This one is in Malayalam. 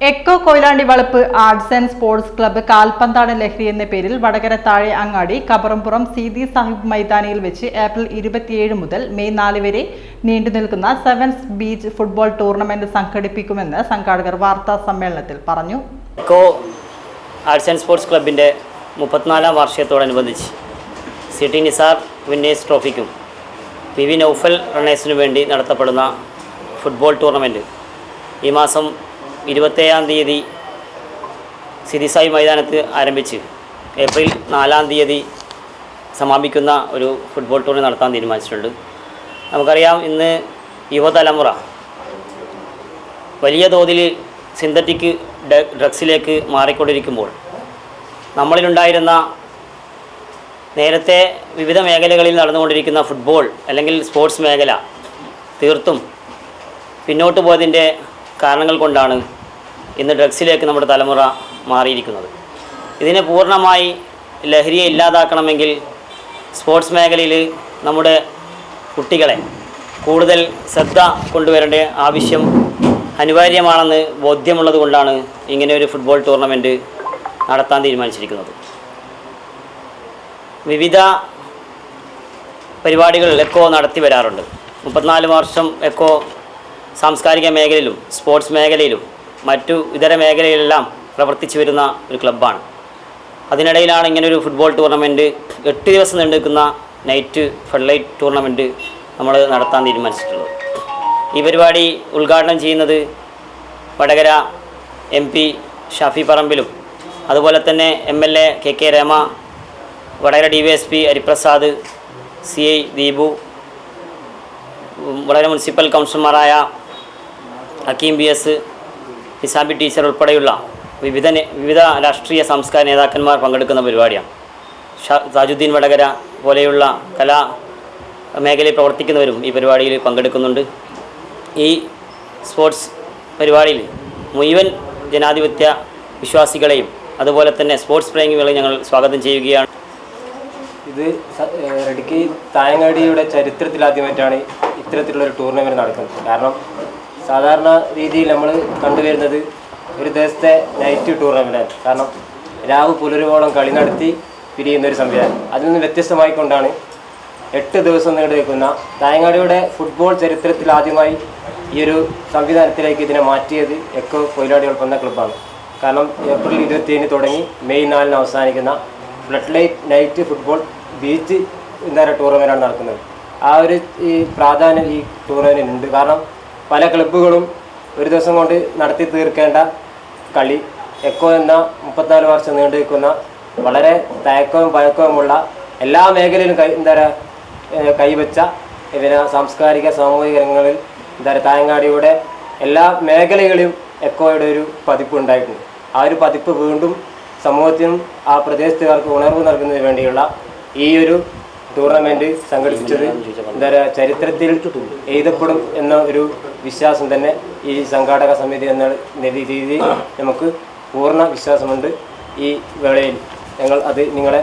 Echo Koyilandy Valappu arts and sports club കാൽപന്താണ് ലഹരി എന്ന പേരിൽ വടകര താഴെ അങ്ങാടി കബറംപുറം സീതി സാഹിബ് മൈതാനിയിൽ വെച്ച് ഏപ്രിൽ ഇരുപത്തിയേഴ് മുതൽ മെയ് നാല് വരെ നീണ്ടു നിൽക്കുന്ന സെവൻസ് ബീച്ച് ഫുട്ബോൾ ടൂർണമെന്റ് സംഘടിപ്പിക്കുമെന്ന് സംഘാടകർ വാർത്താ സമ്മേളനത്തിൽ പറഞ്ഞു. എക്കോ ആർട്സ് ആൻഡ് സ്പോർട്സ് ക്ലബിന്റെ മുപ്പത്തിനാലാം വാർഷികത്തോടനുബന്ധിച്ച് സിറ്റി നിസാർ വിന്നേഴ്സ് ട്രോഫിക്കും പി വി നൗഫൽ റണ്ണേഴ്സിനു വേണ്ടി നടത്തപ്പെടുന്ന ഫുട്ബോൾ ടൂർണമെന്റ് ഈ മാസം ഇരുപത്തേഴാം തീയതി സിരിസായി മൈതാനത്ത് ആരംഭിച്ച് ഏപ്രിൽ നാലാം തീയതി സമാപിക്കുന്ന ഒരു ഫുട്ബോൾ ടൂർണി നടത്താൻ തീരുമാനിച്ചിട്ടുണ്ട്. നമുക്കറിയാം ഇന്ന് യുവതലമുറ വലിയ തോതിൽ സിന്തറ്റിക് ഡ്രഗ്സിലേക്ക് മാറിക്കൊണ്ടിരിക്കുമ്പോൾ നമ്മളിലുണ്ടായിരുന്ന നേരത്തെ വിവിധ മേഖലകളിൽ നടന്നുകൊണ്ടിരിക്കുന്ന ഫുട്ബോൾ അല്ലെങ്കിൽ സ്പോർട്സ് മേഖല തീർത്തും പിന്നോട്ട് പോയതിന്റെ കാരണങ്ങൾ കൊണ്ടാണ് ഇന്ന് ഡ്രഗ്സിലേക്ക് നമ്മുടെ തലമുറ മാറിയിരിക്കുന്നത്. ഇതിനെ പൂർണമായി ലഹരിയെ ഇല്ലാതാക്കണമെങ്കിൽ സ്പോർട്സ് മേഖലയിൽ നമ്മുടെ കുട്ടികളെ കൂടുതൽ ശ്രദ്ധ കൊണ്ടുവരേണ്ട ആവശ്യം അനിവാര്യമാണെന്ന് ബോധ്യമുള്ളത് കൊണ്ടാണ് ഇങ്ങനെ ഒരു ഫുട്ബോൾ ടൂർണമെന്റ് നടത്താൻ തീരുമാനിച്ചിരിക്കുന്നത്. വിവിധ പരിപാടികൾ എക്കോ നടത്തി വരാറുണ്ട്. മുപ്പത്തിനാല് വർഷം എക്കോ സാംസ്കാരിക മേഖലയിലും സ്പോർട്സ് മേഖലയിലും മറ്റു ഇതര മേഖലയിലെല്ലാം പ്രവർത്തിച്ചു വരുന്ന ഒരു ക്ലബ്ബാണ് അതിനിടയിലാണ് ഇങ്ങനൊരു ഫുട്ബോൾ ടൂർണമെന്റ് എട്ട് ദിവസം നീണ്ടുനിൽക്കുന്ന നൈറ്റ് ഫെഡ്ലൈറ്റ് ടൂർണമെന്റ് നമ്മൾ നടത്താൻ തീരുമാനിച്ചിട്ടുള്ളത്. ഈ പരിപാടി ഉദ്ഘാടനം ചെയ്യുന്നത് വടകര എം പി ഷാഫി പറമ്പിലും അതുപോലെ തന്നെ M L A K K Rema Vadakara D Y S P Hariprasad C I Deepu Vadakara municipal കൗൺസിലർമാരായ Hakeem B S Nisabi teacher ഉൾപ്പെടെയുള്ള വിവിധ വിവിധ രാഷ്ട്രീയ സംസ്കാര നേതാക്കന്മാർ പങ്കെടുക്കുന്ന പരിപാടിയാണ്. താജുദ്ദീൻ വടകര പോലെയുള്ള കലാ മേഖലയിൽ പ്രവർത്തിക്കുന്നവരും ഈ പരിപാടിയിൽ പങ്കെടുക്കുന്നുണ്ട്. ഈ സ്പോർട്സ് പരിപാടിയിൽ മുഴുവൻ ജനാധിപത്യ വിശ്വാസികളെയും അതുപോലെ തന്നെ സ്പോർട്സ് പ്രേമികളെയും ഞങ്ങൾ സ്വാഗതം ചെയ്യുകയാണ്. ഇത് ഇടുക്കി തായങ്ങാടിയുടെ ചരിത്രത്തിലാദ്യമായിട്ടാണ് ഇത്തരത്തിലുള്ളൊരു ടൂർണമെന്റ് നടക്കുന്നത്. കാരണം സാധാരണ രീതിയിൽ നമ്മൾ കണ്ടുവരുന്നത് ഒരു ദിവസത്തെ നൈറ്റ് ടൂർണമെന്റാണ് കാരണം രാവ് പുലരുവോളം കളി നടത്തി പിരിയുന്ന ഒരു സംവിധാനം. അതിൽ നിന്ന് വ്യത്യസ്തമായിക്കൊണ്ടാണ് എട്ട് ദിവസം നീണ്ടു നിൽക്കുന്ന തായങ്ങാടിയുടെ ഫുട്ബോൾ ചരിത്രത്തിൽ ആദ്യമായി ഈ ഒരു സംവിധാനത്തിലേക്ക് ഇതിനെ മാറ്റിയത് എക്കോ കൊയിലാടികൾ എന്ന ക്ലബ്ബാണ് കാരണം ഏപ്രിൽ ഇരുപത്തിയേഴിന് തുടങ്ങി മെയ് നാലിന് അവസാനിക്കുന്ന flood light night football beach എന്താ പറയുക ടൂർണമെന്റാണ് നടക്കുന്നത്. ആ ഒരു ഈ പ്രാധാന്യം ഈ ടൂർണമെന്റിനുണ്ട് കാരണം പല ക്ലബ്ബുകളും ഒരു ദിവസം കൊണ്ട് നടത്തി തീർക്കേണ്ട കളി. എക്കോ എന്ന മുപ്പത്തിനാല് വർഷം നീണ്ടുനിൽക്കുന്ന വളരെ തയക്കവും പഴക്കവുമുള്ള എല്ലാ മേഖലയിലും കൈ എന്താ പറയുക കൈവച്ച പിന്നെ സാംസ്കാരിക സാമൂഹിക രംഗങ്ങളിൽ എന്താ പറയുക തായങ്ങാടിയുടെ എല്ലാ മേഖലകളിലും എക്കോയുടെ ഒരു പതിപ്പ് ഉണ്ടായിട്ടുണ്ട്. ആ ഒരു പതിപ്പ് വീണ്ടും സമൂഹത്തിനും ആ പ്രദേശത്തുകാർക്ക് ഉണർവ് നൽകുന്നതിന് വേണ്ടിയുള്ള ഈ ഒരു ടൂർണമെന്റ് സംഘടിപ്പിച്ചത് എന്താ പറയുക ചരിത്രത്തിൽ എഴുതപ്പെടും എന്ന ഒരു വിശ്വാസം തന്നെ ഈ സംഘാടക സമിതി എന്ന രീതിയിൽ നമുക്ക് പൂർണ വിശ്വാസമുണ്ട്. ഈ വേളയിൽ ഞങ്ങൾ അത് നിങ്ങളെ